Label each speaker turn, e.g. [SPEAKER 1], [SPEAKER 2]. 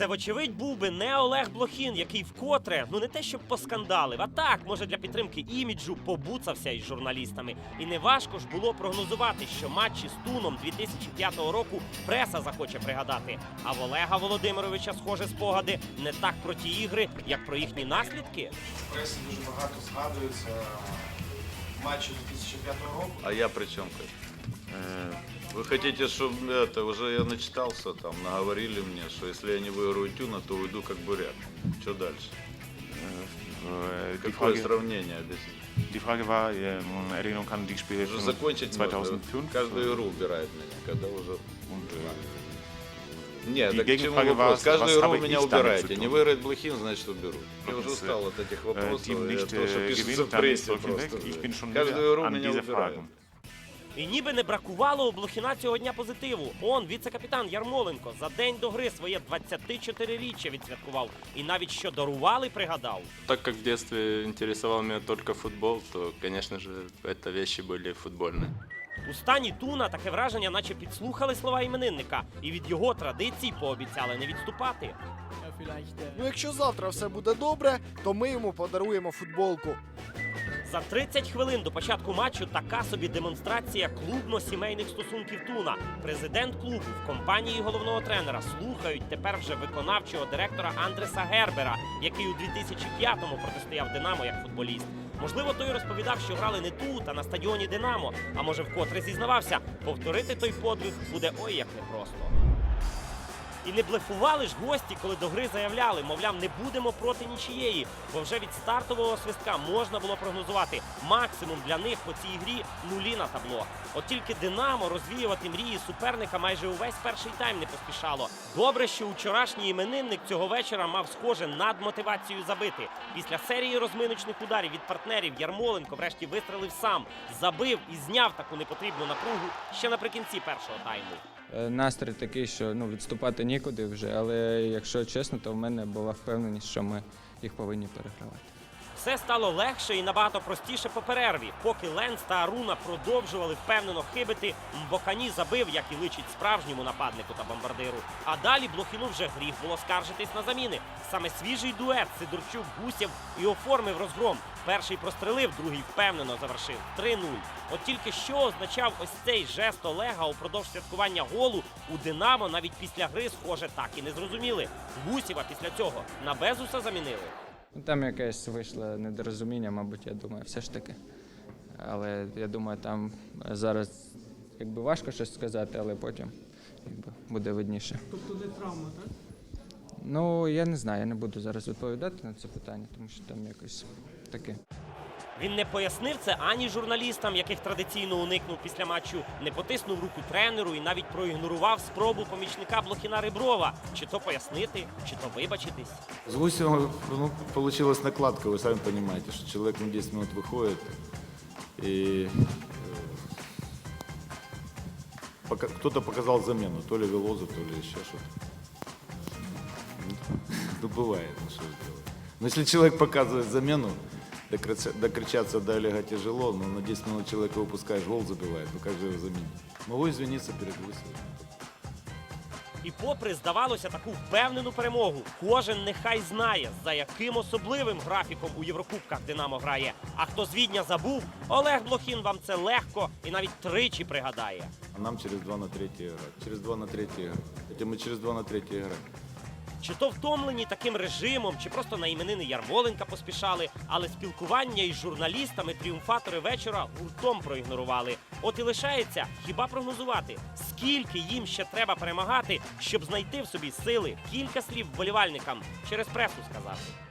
[SPEAKER 1] Це, вочевидь, був би не Олег Блохін, який вкотре, ну не те, щоб поскандалив, а так, може, для підтримки іміджу побуцався із журналістами. І не важко ж було прогнозувати, що матчі з Туном 2005 року преса захоче пригадати. А в Олега Володимировича, схоже, спогади не так про ті ігри, як про їхні наслідки.
[SPEAKER 2] В пресі дуже багато згадується матчі 2005 року.
[SPEAKER 3] А я при? Э, Вы хотите, чтобы это уже я начитался, там наговорили мне, что если я не выиграю тюна, то уйду как бурят. Что дальше?
[SPEAKER 4] Äh, die,
[SPEAKER 3] Какое
[SPEAKER 4] Frage,
[SPEAKER 3] сравнение? здесь?
[SPEAKER 4] die Frage war, ähm, Erinnerung an die Spiele
[SPEAKER 3] Уже
[SPEAKER 4] von
[SPEAKER 3] закончить можно.
[SPEAKER 4] 2005.
[SPEAKER 3] Каждую игру убирает меня, когда уже... Нет, так к чему вопрос? Каждую игру меня убираете. Не выиграет Блохин, значит уберу. Я уже
[SPEAKER 4] Если,
[SPEAKER 3] устал от этих вопросов. И
[SPEAKER 4] nicht gewinnt, dann ist
[SPEAKER 3] Каждую игру меня убирают.
[SPEAKER 4] Fragen.
[SPEAKER 1] І ніби не бракувало у Блохіна цього дня позитиву. Он, віце-капітан Ярмоленко, за день до гри своє 24-річчя відсвяткував. І навіть що дарували, пригадав.
[SPEAKER 5] Так как в детстве интересовал меня только футбол, то, конечно же, это вещи были футбольные.
[SPEAKER 1] У стані Туна таке враження, наче підслухали слова іменинника, і від його традицій пообіцяли не відступати.
[SPEAKER 6] Ну, якщо завтра все буде добре, то ми йому подаруємо футболку.
[SPEAKER 1] За 30 хвилин до початку матчу така собі демонстрація клубно-сімейних стосунків Туна. Президент клубу в компанії головного тренера слухають тепер вже виконавчого директора Андреса Гербера, який у 2005-му протистояв Динамо як футболіст. Можливо, той розповідав, що грали не тут, а на стадіоні Динамо. А може, вкотре зізнавався, повторити той подвиг буде ой як непросто. І не блефували ж гості, коли до гри заявляли, мовляв, не будемо проти нічієї, бо вже від стартового свистка можна було прогнозувати максимум для них по цій грі нулі на табло. От тільки Динамо розвіювати мрії суперника майже увесь перший тайм не поспішало. Добре, що вчорашній іменинник цього вечора мав схоже над мотивацією забити. Після серії розминочних ударів від партнерів Ярмоленко врешті вистрелив сам, забив і зняв таку непотрібну напругу ще наприкінці першого тайму.
[SPEAKER 7] Е, Настрій такий, що ну, відступати нікуди вже, але якщо чесно, то в мене була впевненість, що ми їх повинні перегравати.
[SPEAKER 1] Все стало легше і набагато простіше по перерві. Поки Ленс та Аруна продовжували впевнено хибити, Мбокані забив, як і личить справжньому нападнику та бомбардиру. А далі Блохіну вже гріх було скаржитись на заміни. Саме свіжий дует Сидорчук Гусєв і оформив розгром. Перший прострелив, другий впевнено завершив 3-0. От тільки що означав ось цей жест Олега упродовж святкування голу у Динамо навіть після гри, схоже, так і не зрозуміли. Гусєва після цього на Безуса замінили.
[SPEAKER 7] Ну, там якесь вийшло недорозуміння, мабуть, я думаю, все ж таки. Але я думаю, там зараз якби важко щось сказати, але потім якби, буде видніше. Тобто не травма, так? Ну, я не знаю, я не буду зараз відповідати на це питання, тому що там якось таке.
[SPEAKER 1] Він не пояснив це ані журналістам, яких традиційно уникнув після матчу, не потиснув руку тренеру і навіть проігнорував спробу помічника Блохіна Риброва. Чи то пояснити, чи то вибачитись.
[SPEAKER 3] С Гусевым ну, получилась накладка, вы сами понимаете, что человек на 10 минут выходит и э, пока- кто-то показал замену, то ли Велозу, то ли еще что-то. Ну, бывает, ну что же делать. Но если человек показывает замену, докрича- докричаться до Олега тяжело, но на 10 минут человека выпускаешь, гол забивает, ну как же его заменить? Могу извиниться перед Гусевым.
[SPEAKER 1] І попри, здавалося, таку впевнену перемогу, кожен нехай знає, за яким особливим графіком у Єврокубках Динамо грає. А хто з Відня забув, Олег Блохін вам це легко і навіть тричі пригадає.
[SPEAKER 3] А нам через 2 на 3 играть. Через 2 на 3 играть. Хотя мы через 2 на 3 играем.
[SPEAKER 1] Чи то втомлені таким режимом, чи просто на іменини Ярмоленка поспішали, але спілкування із журналістами тріумфатори вечора гуртом проігнорували. От і лишається хіба прогнозувати, скільки їм ще треба перемагати, щоб знайти в собі сили кілька слів вболівальникам через пресу сказати.